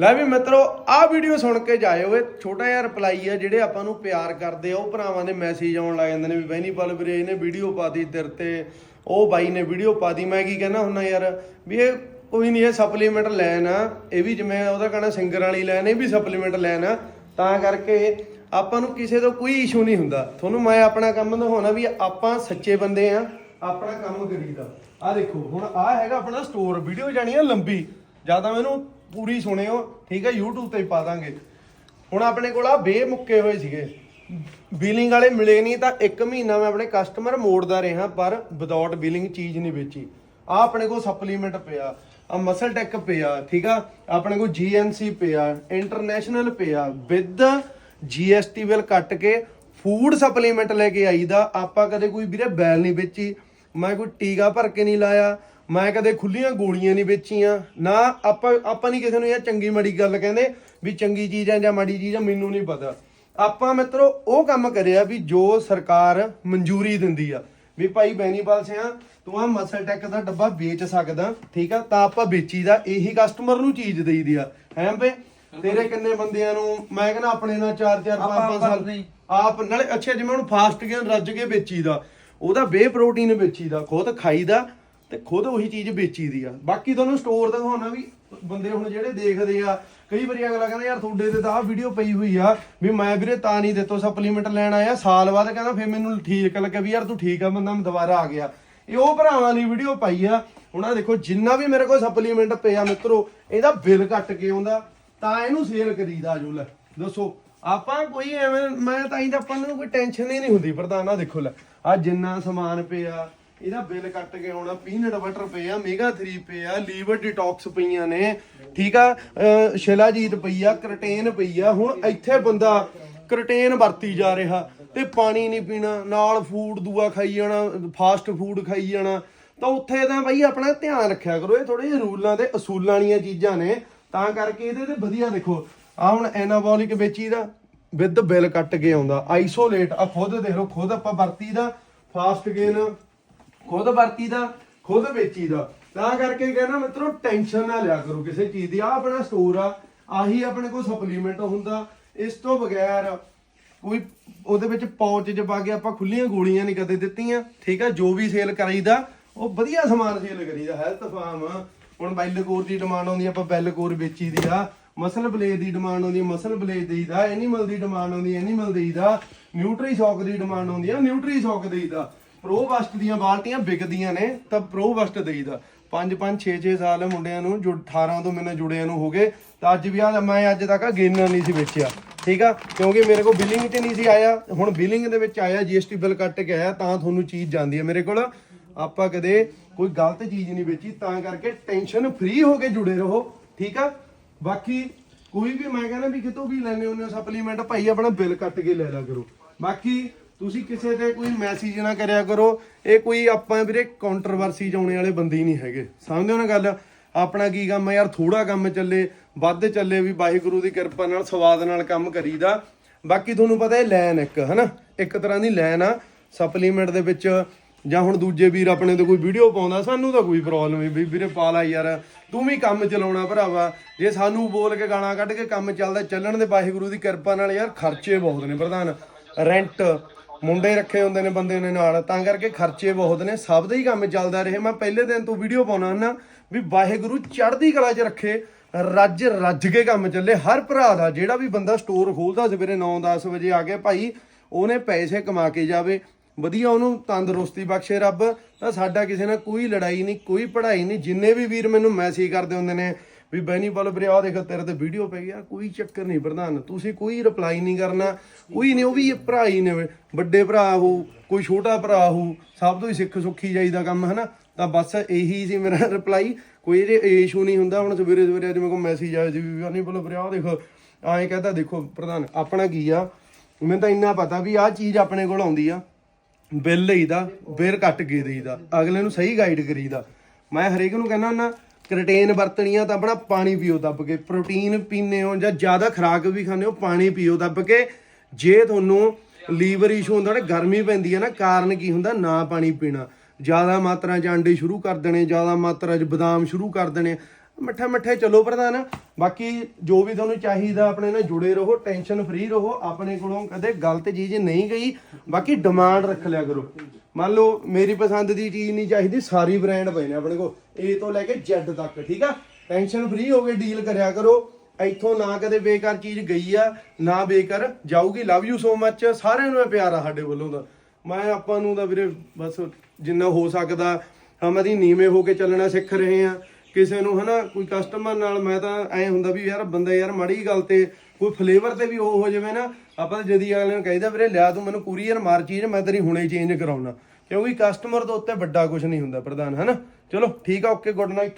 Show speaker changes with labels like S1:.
S1: ਲੈ ਵੀ ਮਿੱਤਰੋ, ਆਹ ਵੀਡੀਓ ਸੁਣ ਕੇ ਜਾਇਓ, ਇਹ ਛੋਟਾ ਜਿਹਾ ਰਿਪਲਾਈ ਆ ਜਿਹੜੇ ਆਪਾਂ ਨੂੰ ਪਿਆਰ ਕਰਦੇ ਆ। ਉਹ ਭਰਾਵਾਂ ਦੇ ਮੈਸੇਜ ਆਉਣ ਲੱਗ ਜਾਂਦੇ ਨੇ ਵੀ ਬੈਨੀਪਾਲ ਵੀਰੇ ਇਹਨੇ ਵੀਡੀਓ ਪਾਤੀ ਤੇਰੇ ਤੇ। ਉਹ ਬਾਈ ਨੇ ਵੀਡੀਓ ਪਾਤੀ ਮੈਂ ਕੀ ਕਹਿਣਾ ਹੁੰਨਾ ਯਾਰ, ਵੀ ਇਹ ਕੋਈ ਨਹੀਂ ਇਹ ਸਪਲੀਮੈਂਟ ਲੈਣ ਆ। ਇਹ ਵੀ ਜਿਵੇਂ ਉਹਦਾ ਕਹਿਣਾ ਸਿੰਗਰ ਵਾਲੀ ਲੈਣ, ਇਹ ਵੀ ਸਪਲੀਮੈਂਟ ਲੈਣ ਆ। ਤਾਂ ਕਰਕੇ ਆਪਾਂ ਨੂੰ ਕਿਸੇ ਤੋਂ ਕੋਈ ਇਸ਼ੂ ਨਹੀਂ ਹੁੰਦਾ। ਤੁਹਾਨੂੰ ਮੈਂ ਆਪਣਾ ਕੰਮ ਦਿਖਾਉਣਾ ਵੀ ਆਪਾਂ ਸੱਚੇ ਬੰਦੇ ਆ, ਆਪਣਾ ਕੰਮ ਕਰੀਦਾ। ਆ ਦੇਖੋ, ਹੁਣ ਆ ਹੈਗਾ ਆਪਣਾ ਸਟੋਰ ਵੀਡੀਓ ਜਾਣੀ ਆ ਲੰਬੀ। ਜ਼ਿਆਦਾ ਮੈਨੂੰ ਪੂਰੀ ਸੁਣਿਓ, ਠੀਕ ਹੈ, YouTube ਤੇ ਹੀ ਪਾ ਦਾਂਗੇ। ਹੁਣ ਆਪਣੇ ਕੋਲ ਆ ਬੇ ਮੁੱਕੇ ਹੋਏ ਸੀਗੇ। ਬਿਲਿੰਗ ਵਾਲੇ ਮਿਲੇ ਨਹੀਂ ਤਾਂ 1 ਮਹੀਨਾ ਮੈਂ ਆਪਣੇ ਕਸਟਮਰ ਮੋੜਦਾ ਰਿਹਾ, ਪਰ ਵਿਦਆਊਟ ਬਿਲਿੰਗ ਚੀਜ਼ ਨਹੀਂ ਵੇਚੀ। ਆ ਆਪਣੇ ਕੋਲ ਸਪਲੀਮੈਂਟ ਪਿਆ ਆ ਮਸਲ ਟੈਕ ਪਿਆ, ਠੀਕ ਆ? ਆਪਣੇ ਕੋਲ ਜੀਐਨਸੀ ਪਿਆ ਇੰਟਰਨੈਸ਼ਨਲ ਪਿਆ। ਵਿਦ ਜੀਐਸਟੀ ਬਿਲ ਕੱਟ ਕੇ ਫੂਡ ਸਪਲੀਮੈਂਟ ਲੈ ਕੇ ਆਈਦਾ, ਆਪਾਂ ਕਦੇ ਕੋਈ ਵੀਰੇ ਬੈਲ ਨਹੀਂ ਵੇਚੀ। ਮੈਂ ਕੋਈ ਟੀਕਾ ਭਰ ਕੇ ਨਹੀਂ ਲਾਇਆ ਮੈਂ ਕਦੇ ਖੁੱਲੀਆਂ ਗੋਲੀਆਂ ਨਹੀਂ ਵੇਚੀਆਂ ਨਾ ਆਪਾਂ ਆਪਾਂ ਨਹੀਂ ਕਿਸੇ ਨੂੰ ਇਹ ਚੰਗੀ ਮਾੜੀ ਗੱਲ ਕਹਿੰਦੇ ਵੀ ਚੰਗੀ ਚੀਜ਼ ਆ ਜਾਂ ਮਾੜੀ ਚੀਜ਼ ਆ ਮੈਨੂੰ ਨਹੀਂ ਪਤਾ। ਆਪਾਂ ਮਿੱਤਰੋ ਉਹ ਕੰਮ ਕਰਿਆ ਵੀ ਜੋ ਸਰਕਾਰ ਮਨਜ਼ੂਰੀ ਦਿੰਦੀ ਆ। ਵੀ ਭਾਈ ਬੈਨੀਪਾਲ ਸਿਆ ਤੂੰ ਆ ਮਸਲ ਟੈਕ ਦਾ ਡੱਬਾ ਵੇਚ ਸਕਦਾ ਠੀਕ ਆ? ਤਾਂ ਆਪਾਂ ਵੇਚੀਦਾ ਇਹੀ ਕਸਟਮਰ ਨੂੰ ਚੀਜ਼ ਦੇਈਦੀ ਆ। ਹੈਂ ਬੇ? ਤੇਰੇ ਕਿੰਨੇ ਬੰਦਿਆਂ ਨੂੰ ਮੈਂ ਕਹਿੰਦਾ ਆਪਣੇ ਨਾਲ 4 4 5 5 ਸਾਲ। ਆਪ ਨਾਲੇ ਅੱਛਾ ਜਿਵੇਂ ਹੁਣ ਫਾਸਟ ਗੇਨ ਰੱਜ ਕੇ ਵੇਚੀਦਾ ਉਹਦਾ ਬੇ ਪ੍ਰੋਟੀਨ ਵੇਚੀਦਾ ਖੁਦ ਖਾਈਦਾ ਤੇ ਖੁਦ ਉਹੀ ਚੀਜ਼ ਵੇਚੀ ਦੀ ਆ। ਬਾਕੀ ਤੁਹਾਨੂੰ ਸਟੋਰ ਦਿਖਾਉਣਾ ਵੀ ਬੰਦੇ ਹੁਣ ਜਿਹੜੇ ਦੇਖਦੇ ਆ, ਕਈ ਵਾਰੀ ਅਗਲਾ ਕਹਿੰਦਾ, ਯਾਰ, ਤੁਹਾਡੇ ਤੇ ਤਾਂ ਆਹ ਵੀਡੀਓ ਪਈ ਹੋਈ ਆ ਵੀ ਮੈਂ ਵੀਰੇ ਤਾਂ ਨਹੀਂ ਦਿੱਤੋ ਸਪਲੀਮੈਂਟ ਲੈਣ ਆਇਆ, ਸਾਲ ਬਾਅਦ ਕਹਿੰਦਾ ਫੇਰ ਮੈਨੂੰ ਠੀਕ ਲੱਗਿਆ ਵੀ ਯਾਰ ਤੂੰ ਠੀਕ ਆ, ਬੰਦਾ ਮੈਂ ਦੁਬਾਰਾ ਆ ਗਿਆ। ਇਹ ਉਹ ਭਰਾਵਾਂ ਲਈ ਵੀਡੀਓ ਪਾਈ ਆ। ਹੁਣ ਆਹ ਦੇਖੋ, ਜਿੰਨਾ ਵੀ ਮੇਰੇ ਕੋਲ ਸਪਲੀਮੈਂਟ ਪਿਆ ਮਿੱਤਰੋ, ਇਹਦਾ ਬਿੱਲ ਕੱਟ ਕੇ ਆਉਂਦਾ, ਤਾਂ ਇਹਨੂੰ ਸੇਲ ਕਰੀਦਾ ਜੋ ਲੈ ਦੱਸੋ, ਆਪਾਂ ਕੋਈ ਐਵੇਂ, ਮੈਂ ਤਾਂ ਹੀ ਤਾਂ ਆਪਾਂ ਨੂੰ ਕੋਈ ਟੈਨਸ਼ਨ ਹੀ ਨਹੀਂ ਹੁੰਦੀ, ਪ੍ਰਧਾਨ ਆ ਦੇਖੋ ਲੈ ਆ ਜਿੰਨਾ ਸਮਾਨ ਪਿਆ ਇਹਦਾ ਬਿੱਲ ਕੱਟ ਕੇ ਆਉਣਾ ਪੀਨਟ ਬਟਰ ਪਿਆ ਮੇਗਾ 3 ਪਿਆ ਲੀਵਰ ਡਿਟੌਕਸ ਪਈਆਂ ਨੇ, ਠੀਕ ਆ? ਅਹ ਸ਼ਿਲਾਜੀਤ ਪਈ ਆ, ਕਰਟੇਨ ਪਈ ਆ, ਹੁਣ ਇੱਥੇ ਬੰਦਾ ਕਰਟੇਨ ਵਰਤੀ ਜਾ ਰਿਹਾ ਤੇ ਪਾਣੀ ਨਹੀਂ ਪੀਣਾ, ਨਾਲ ਫੂਡ ਦੂਆ ਖਾਈ ਜਾਣਾ ਫਾਸਟ ਫੂਡ ਖਾਈ ਜਾਣਾ। ਤਾਂ ਉੱਥੇ ਤਾਂ ਬਈ ਆਪਣਾ ਧਿਆਨ ਰੱਖਿਆ ਕਰੋ, ਇਹ ਥੋੜੇ ਜਿਹੇ ਰੂਲਾਂ ਤੇ ਅਸੂਲਾਂ ਵਾਲੀਆਂ ਚੀਜ਼ਾਂ ਨੇ। ਤਾਂ ਕਰਕੇ ਇਹਦੇ ਤੇ ਵਧੀਆ ਦੇਖੋ ਆ ਹੁਣ ਐਨਾਬੋਲਿਕ ਵੇਚੀ ਦਾ ਵਿਦ ਬਿੱਲ ਕੱਟ ਕੇ ਆਉਂਦਾ। ਆਈਸੋਲੇਟ ਆ ਖੁਦ, ਦੇਖ ਲਓ ਖੁਦ ਆਪਾਂ ਵਰਤੀ ਦਾ ਫਾਸਟ ਗੇਨ ਖੁਦ ਵਰਤੀ ਦਾ ਖੁਦ ਵੇਚੀ ਦਾ ਤਾਂ ਕਰਕੇ ਕਹਿੰਦਾ ਮਿੱਤਰੋ ਟੈਨਸ਼ਨ ਨਾ ਲਿਆ ਕਰੋ ਕਿਸੇ ਚੀਜ਼ ਦੀ। ਆ ਆਪਣਾ ਸਟੋਰ ਆ ਆਹੀ ਆਪਣੇ ਕੋਲ ਸਪਲੀਮੈਂਟ ਹੁੰਦਾ। ਇਸ ਤੋਂ ਬਗੈਰ ਕੋਈ ਉਹਦੇ ਵਿੱਚ ਪੌਚ ਚ ਪਾ ਕੇ ਆਪਾਂ ਖੁੱਲੀਆਂ ਗੋਲੀਆਂ ਨਹੀਂ ਕਦੇ ਦਿੱਤੀਆਂ। ਠੀਕ ਆ ਜੋ ਵੀ ਸੇਲ ਕਰਾਈਦਾ ਉਹ ਵਧੀਆ ਸਮਾਨ ਸੇਲ ਕਰੀਦਾ। ਹੈਲਥ ਫਾਰਮ ਹੁਣ ਬੈਲਕੋਰ ਦੀ ਡਿਮਾਂਡ ਆਉਂਦੀ ਆ, ਆਪਾਂ ਬੈਲਕੋਰ ਵੇਚੀ ਦੀ ਆ। ਮਸਲ ਬਲੇਡ ਦੀ ਡਿਮਾਂਡ ਆਉਂਦੀ ਆ, ਮਸਲ ਬਲੇਡ ਦੇਈਦਾ। ਐਨੀਮਲ ਦੀ ਡਿਮਾਂਡ ਆਉਂਦੀ ਐਨੀਮਲ ਦੇਈਦਾ। ਨਿਊਟਰੀ ਸ਼ੌਕ ਦੀ ਡਿਮਾਂਡ ਆਉਂਦੀ ਆ ਨਿਊਟਰੀ ਸ਼ੌਕ ਦੇਈਦਾ। ਪ੍ਰੋ ਬਸਟ ਦੀਆਂ ਬਾਲਟੀਆਂ ਵਿਕਦੀਆਂ ਨੇ, ਤਾਂ ਪ੍ਰੋ ਬਸਟ ਦੇਈਦਾ 5 5 6 6 ਸਾਲ ਮੁੰਡਿਆਂ ਨੂੰ, ਜੋ 18 ਤੋਂ ਮੈਨੂੰ ਜੁੜਿਆਂ ਨੂੰ ਹੋ ਗਏ, ਤਾਂ ਅੱਜ ਵੀ ਆ, ਮੈਂ ਅੱਜ ਤੱਕ ਗੇਨਾਂ ਨਹੀਂ ਸੀ ਵੇਚਿਆ, ਠੀਕ ਆ? ਕਿਉਂਕਿ ਮੇਰੇ ਕੋਲ ਬਿਲਿੰਗ ਤੇ ਨਹੀਂ ਸੀ ਆਇਆ। ਹੁਣ ਬਿਲਿੰਗ ਦੇ ਵਿੱਚ ਆਇਆ ਜੀਐਸਟੀ ਬਿੱਲ ਕੱਟ ਕੇ ਆਇਆ, ਤਾਂ ਤੁਹਾਨੂੰ ਚੀਜ਼ ਜਾਂਦੀ ਹੈ ਮੇਰੇ ਕੋਲ। ਆਪਾਂ ਕਦੇ ਕੋਈ ਗਲਤ ਚੀਜ਼ ਨਹੀਂ ਵੇਚੀ, ਤਾਂ ਕਰਕੇ ਟੈਨਸ਼ਨ ਫ੍ਰੀ ਹੋ ਕੇ ਜੁੜੇ ਰਹੋ, ਠੀਕ ਆ? ਬਾਕੀ ਕੋਈ ਵੀ ਮੈਂ ਕਹਿੰਦਾ ਵੀ ਕਿਤੋਂ ਵੀ ਲੈਣੇ ਹੁੰਦੇ ਹੋ ਸਪਲੀਮੈਂਟ ਭਾਈ ਆਪਣਾ ਬਿੱਲ ਕੱਟ ਕੇ ਲੈ ਲਿਆ ਕਰੋ। ਬਾਕੀ ਤੁਸੀਂ ਕਿਸੇ ਤੇ ਕੋਈ ਮੈਸੇਜ ਨਾ ਕਰਿਆ ਕਰੋ। ਇਹ ਕੋਈ ਆਪਾਂ ਵੀਰੇ ਕੰਟਰੋਵਰਸੀ ਜਾਉਣੇ ਵਾਲੇ ਬੰਦੇ ਹੀ ਨਹੀਂ ਹੈਗੇ। ਸਮਝਦੇ ਹੋ ਨਾ ਗੱਲ? ਆਪਣਾ ਕੀ ਕੰਮ ਹੈ ਯਾਰ? ਥੋੜਾ ਕੰਮ ਚੱਲੇ, ਵੱਧ ਚੱਲੇ ਵੀ ਵਾਹਿਗੁਰੂ ਦੀ ਕਿਰਪਾ ਨਾਲ, ਸਵਾਦ ਨਾਲ ਕੰਮ ਕਰੀਦਾ। ਬਾਕੀ ਤੁਹਾਨੂੰ ਪਤਾ ਇਹ ਲਾਈਨ ਇੱਕ, ਹਨਾ? ਇੱਕ ਤਰ੍ਹਾਂ ਦੀ ਲਾਈਨ ਆ। ਸਪਲੀਮੈਂਟ ਦੇ ਵਿੱਚ ਜਾਂ ਹੁਣ ਦੂਜੇ ਵੀਰ ਆਪਣੇ ਤੇ ਕੋਈ ਵੀਡੀਓ ਪਾਉਂਦਾ, ਸਾਨੂੰ ਤਾਂ ਕੋਈ ਪ੍ਰੋਬਲਮ ਨਹੀਂ। ਵੀ ਵੀਰੇ ਪਾ ਲਾ ਯਾਰ। ਤੂੰ ਵੀ ਕੰਮ ਚਲਾਉਣਾ ਭਰਾਵਾ। ਜੇ ਸਾਨੂੰ ਬੋਲ ਕੇ ਗਾਲਾਂ ਕੱਢ ਕੇ ਕੰਮ ਚੱਲਦਾ, ਚੱਲਣ ਦੇ ਵਾਹਿਗੁਰੂ ਦੀ ਕਿਰਪਾ ਨਾਲ ਯਾਰ ਖਰਚੇ ਬਹੁਤ ਨੇ ਪ੍ਰਧਾਨ। ਰੈਂਟ ਮੁੰਡੇ ਰੱਖੇ ਹੁੰਦੇ ਨੇ ਬੰਦੇ ਨੇ ਨਾਲ, ਤਾਂ ਕਰਕੇ ਖਰਚੇ ਬਹੁਤ ਨੇ, ਸਭ ਦਾ ਹੀ ਕੰਮ ਚੱਲਦਾ ਰਹੇ। ਮੈਂ ਪਹਿਲੇ ਦਿਨ ਤੋਂ ਵੀਡੀਓ ਪਾਉਣਾ ਨਾ ਵੀ ਵਾਹਿਗੁਰੂ ਚੜ੍ਹਦੀ ਕਲਾ 'ਚ ਰੱਖੇ, ਰੱਜ ਰੱਜ ਕੇ ਕੰਮ ਚੱਲੇ। ਹਰ ਭਰਾ ਦਾ, ਜਿਹੜਾ ਵੀ ਬੰਦਾ ਸਟੋਰ ਖੋਲਦਾ ਸਵੇਰੇ 9-10 ਵਜੇ ਆ ਕੇ ਭਾਈ, ਉਹਨੇ ਪੈਸੇ ਕਮਾ ਕੇ ਜਾਵੇ। ਵਧੀਆ ਉਹਨੂੰ ਤੰਦਰੁਸਤੀ ਬਖਸ਼ੇ ਰੱਬ। ਤਾਂ ਸਾਡਾ ਕਿਸੇ ਨਾਲ ਕੋਈ ਲੜਾਈ ਨਹੀਂ, ਕੋਈ ਪੜ੍ਹਾਈ ਨਹੀਂ। ਜਿੰਨੇ ਵੀ ਵੀਰ ਮੈਨੂੰ ਮੈਸੇਜ ਕਰਦੇ ਹੁੰਦੇ ਨੇ ਵੀ ਬੈਨੀ ਬਲ ਵੀਰੇ ਆ ਦੇਖ, ਤੇਰੇ ਤੇ ਵੀਡੀਓ ਪਈ ਆ ਕੋਈ ਚੱਕਰ ਨਹੀਂ ਪ੍ਰਧਾਨ, ਤੁਸੀਂ ਕੋਈ ਰਿਪਲਾਈ ਨਹੀਂ ਕਰਨਾ। ਕੋਈ ਨਹੀਂ, ਉਹ ਵੀ ਭਰਾ ਹੀ ਨੇ, ਵੱਡੇ ਭਰਾ ਹੋ, ਕੋਈ ਛੋਟਾ ਭਰਾ ਹੋ, ਸਭ ਤੋਂ ਹੀ ਸਿੱਖ ਸੁੱਖੀ ਜਾਈਦਾ ਕੰਮ, ਹਨਾ? ਤਾਂ ਬਸ ਇਹੀ ਸੀ ਮੇਰਾ ਰਿਪਲਾਈ ਕੋਈ ਇਹਦੇ ਇਸ਼ੂ ਨਹੀਂ ਹੁੰਦਾ, ਹੁਣ ਸਵੇਰੇ ਸਵੇਰੇ ਅੱਜ ਮੇਰੇ ਕੋਲ ਮੈਸੇਜ ਆਇਆ ਸੀ, ਵੀ ਬੈਨੀ ਬਲ ਵੀਰੇ ਆ ਦੇਖ ਐਂ ਕਹਿੰਦਾ ਦੇਖੋ ਪ੍ਰਧਾਨ, ਆਪਣਾ ਕੀ ਆ? ਮੈਨੂੰ ਤਾਂ ਇੰਨਾ ਪਤਾ ਵੀ ਆਹ ਚੀਜ਼ ਆਪਣੇ ਕੋਲ ਆਉਂਦੀ ਆ। ਬਿੱਲ ਲਈਦਾ ਬਿੱਲ ਕੱਟ ਕੇ ਦੇਈਦਾ, ਅਗਲੇ ਨੂੰ ਸਹੀ ਗਾਈਡ ਕਰੀਦਾ। ਮੈਂ ਹਰੇਕ ਨੂੰ ਕਹਿੰਦਾ ਹੁੰਦਾ ਕ੍ਰਟੇਨ ਵਰਤਣੀ ਆ ਤਾਂ ਆਪਣਾ ਪਾਣੀ ਪੀਓ ਦੱਬ ਕੇ। ਪ੍ਰੋਟੀਨ ਪੀਨੇ ਹੋ ਜਾਂ ਜ਼ਿਆਦਾ ਖੁਰਾਕ ਵੀ ਖਾਂਦੇ ਹੋ, ਪਾਣੀ ਪੀਓ ਦੱਬ ਕੇ। ਜੇ ਤੁਹਾਨੂੰ ਲੀਵਰ ਇਸ਼ੂ ਹੁੰਦਾ ਨਾ, ਗਰਮੀ ਪੈਂਦੀ ਹੈ ਨਾ, ਕਾਰਨ ਕੀ ਹੁੰਦਾ? ਨਾ ਪਾਣੀ ਪੀਣਾ। ਜ਼ਿਆਦਾ ਮਾਤਰਾ 'ਚ ਆਂਡੇ ਸ਼ੁਰੂ ਕਰ ਦੇਣੇ, ਜ਼ਿਆਦਾ ਮਾਤਰਾ 'ਚ ਬਦਾਮ ਸ਼ੁਰੂ ਕਰ ਦੇਣੇ। ਮੱਠਾ ਮੱਠਾ ਚਲੋ ਪ੍ਰਧਾਨ। ਬਾਕੀ ਜੋ ਵੀ ਤੁਹਾਨੂੰ ਚਾਹੀਦਾ, ਆਪਣੇ ਨਾਲ ਜੁੜੇ ਰਹੋ ਟੈਨਸ਼ਨ ਫ੍ਰੀ ਰਹੋ, ਆਪਣੇ ਕੋਲੋਂ ਕਦੇ ਗਲਤ ਚੀਜ਼ ਨਹੀਂ ਗਈ ਬਾਕੀ ਡਿਮਾਂਡ ਰੱਖ ਲਿਆ ਕਰੋ। ਮੰਨ ਲਓ, ਮੇਰੀ ਪਸੰਦ ਦੀ ਚੀਜ਼ ਨਹੀਂ ਚਾਹੀਦੀ, ਸਾਰੀ ਬ੍ਰਾਂਡ ਪਏ ਨੇ ਆਪਣੇ ਕੋਲ। ਏ ਤੋਂ ਲੈ ਕੇ Z ਤੱਕ, ਠੀਕ ਆ? ਟੈਨਸ਼ਨ ਫ੍ਰੀ ਹੋ ਕੇ ਡੀਲ ਕਰਿਆ ਕਰੋ। ਇੱਥੋਂ ਨਾ ਕਦੇ ਬੇਕਾਰ ਚੀਜ਼ ਗਈ ਆ, ਨਾ ਬੇਕਾਰ ਜਾਊਗੀ। ਲਵ ਯੂ ਸੋ ਮੱਚ ਸਾਰਿਆਂ ਨੂੰ ਇਹ ਪਿਆਰ ਆ ਸਾਡੇ ਵੱਲੋਂ ਦਾ ਮੈਂ ਆਪਾਂ ਨੂੰ ਤਾਂ ਵੀਰੇ ਬਸ ਜਿੰਨਾ ਹੋ ਸਕਦਾ, ਹਮ ਦੀ ਨੀਵੇਂ ਹੋ ਕੇ ਚੱਲਣਾ ਸਿੱਖ ਰਹੇ ਆ ਕਿਸੇ ਨੂੰ ਹਨਾ, ਕੋਈ ਕਸਟਮਰ ਨਾਲ ਮੈਂ ਤਾਂ ਐ ਹੁੰਦਾ ਵੀ ਯਾਰ ਬੰਦਾ ਯਾਰ ਮਾੜੀ ਗੱਲ ਤੇ ਕੋਈ ਫਲੇਵਰ ਤੇ ਵੀ ਉਹ ਹੋ ਜਾਵੇ ਨਾ, ਆਪਾਂ ਤਾਂ ਜਦੀ ਅਗਲੇ ਨੂੰ ਕਹਿੰਦਾ, ਵੀਰੇ ਲਿਆ ਤੂੰ ਮੈਨੂੰ ਕੁਰੀਅਰ ਮਾਰ ਚੀਜ਼, ਮੈਂ ਤੇਰੀ ਹੁਣੇ ਚੇਂਜ ਕਰਾਉਣਾ। ਕਿਉਂਕਿ ਕਸਟਮਰ ਦੇ ਉੱਤੇ ਵੱਡਾ ਕੁਝ ਨਹੀਂ ਹੁੰਦਾ ਪ੍ਰਧਾਨ, ਹਨਾ? ਚਲੋ, ਠੀਕ ਆ ਓਕੇ ਗੁੱਡ ਨਾਈਟ